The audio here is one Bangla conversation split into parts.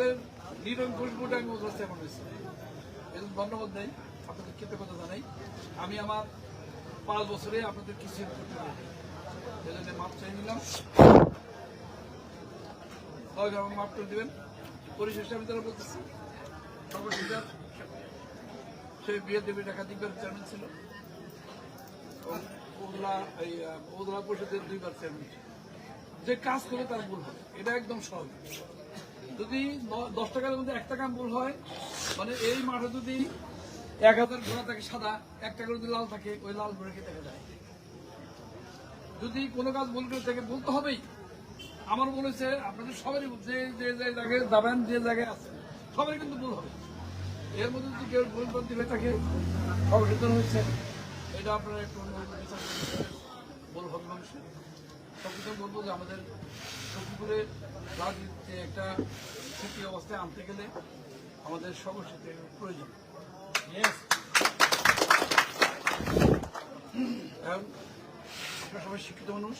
আপনাদের নিরঙ্কুশ আমি হয়েছে। এরকম ধন্যবাদ নেই আপনাদের কৃতজ্ঞতা জানাই। আমি আমার পাঁচ বছরে আপনাদের কিছু করতে পারি মাপ চাই নিলাম। সবাই আমাকে মাফ করে দেবেন। পরিশেষে আমি তারা বলতেছি সে বিয়ে দেবী একাধিকবার চেয়ারম্যান ছিল। এই পরিষদের দুইবার চেয়ারম্যান যে কাজ করে তার ভুল হবে এটা একদম সহজ যদি দশ টাকার মধ্যে একটা কাম ভুল হয় মানে এই মাঠে যদি এক হাজার ঘোড়া থাকে সাদা, এক টাকা যদি লাল থাকে, ওই লাল ঘোড়াকে দেখা যায়। যদি কোনো কাজ ভুল করে থাকে বলতে হবেই। আমার মনে হচ্ছে আপনাদের সবারই যে যে জায়গায় যাবেন, যে জায়গায় আছেন সবারই কিন্তু ভুল হবে। এর মধ্যে যদি কেউ ভুল করতে হয়ে থাকে সচেতন হয়েছে। এটা আপনারা একটু। ভুল হবে মানুষের। সবকিছু বলব যে আমাদের সত্যিপুরে রাজনীতিতে একটা স্থিতি অবস্থায় আনতে গেলে আমাদের সর্বসাথে প্রয়োজন। সবাই শিক্ষিত মানুষ।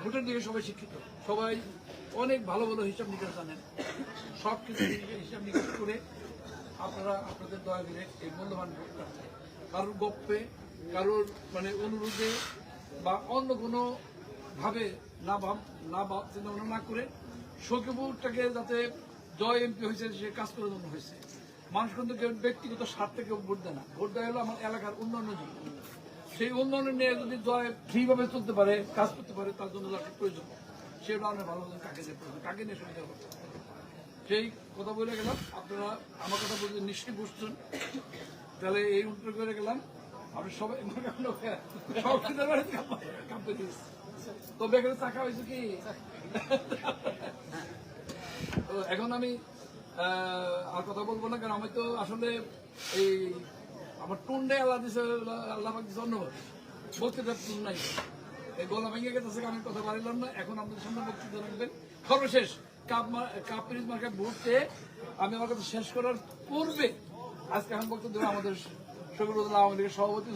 ভোটের দিকে সবাই শিক্ষিত। সবাই অনেক ভালো ভালো হিসাব নিকাশ জানেন সব কিছু হিসাব নিকাশ করে আপনারা আপনাদের দয়া দিলে এই মূল্যবান ভোটটা কারোর গপ্পে কারোর মানে অনুরোধে বা অন্য কোনো ভাবে না ভাব না ভাব না করে সৌকিপুরটাকে যাতে জয় এমপি হয়েছে, সে কাজ করে জন্য হয়েছে। মানুষ কিন্তু কেউ ব্যক্তিগত স্বার্থে কেউ ভোট দেয় না। ভোট দেয় হলো আমার এলাকার উন্নয়নের জন্য সেই উন্নয়ন নিয়ে যদি জয় ফ্রিভাবে চলতে পারে, কাজ করতে পারে, তার জন্য যাকে প্রয়োজন। সেটা আমরা ভালো কাকে দিয়ে প্রয়োজন? কাকে নিয়ে সুবিধা করতে সেই কথা বলে গেলাম। আপনারা আমার কথা বলতে নিশ্চয়ই বুঝছেন। তাহলে এই উত্তর করে গেলাম। তো এখন আমি আর কথা বলব না, কারণ আমি তো আসলে এই আমার টুন্ডে আল্লাহ দিছে, আল্লাহ নাই। এই ভেঙে গেছে আমি কথা না। এখন আপনাদের সামনে বক্তৃতা রাখবেন। সর্বশেষ, কাপ মার্কেট ভোটে আমি আমার কথা শেষ করার পূর্বে আজকে এখন বক্তব্য আমাদের শফিকুল্লাহ আওয়ামী লীগের সভাপতি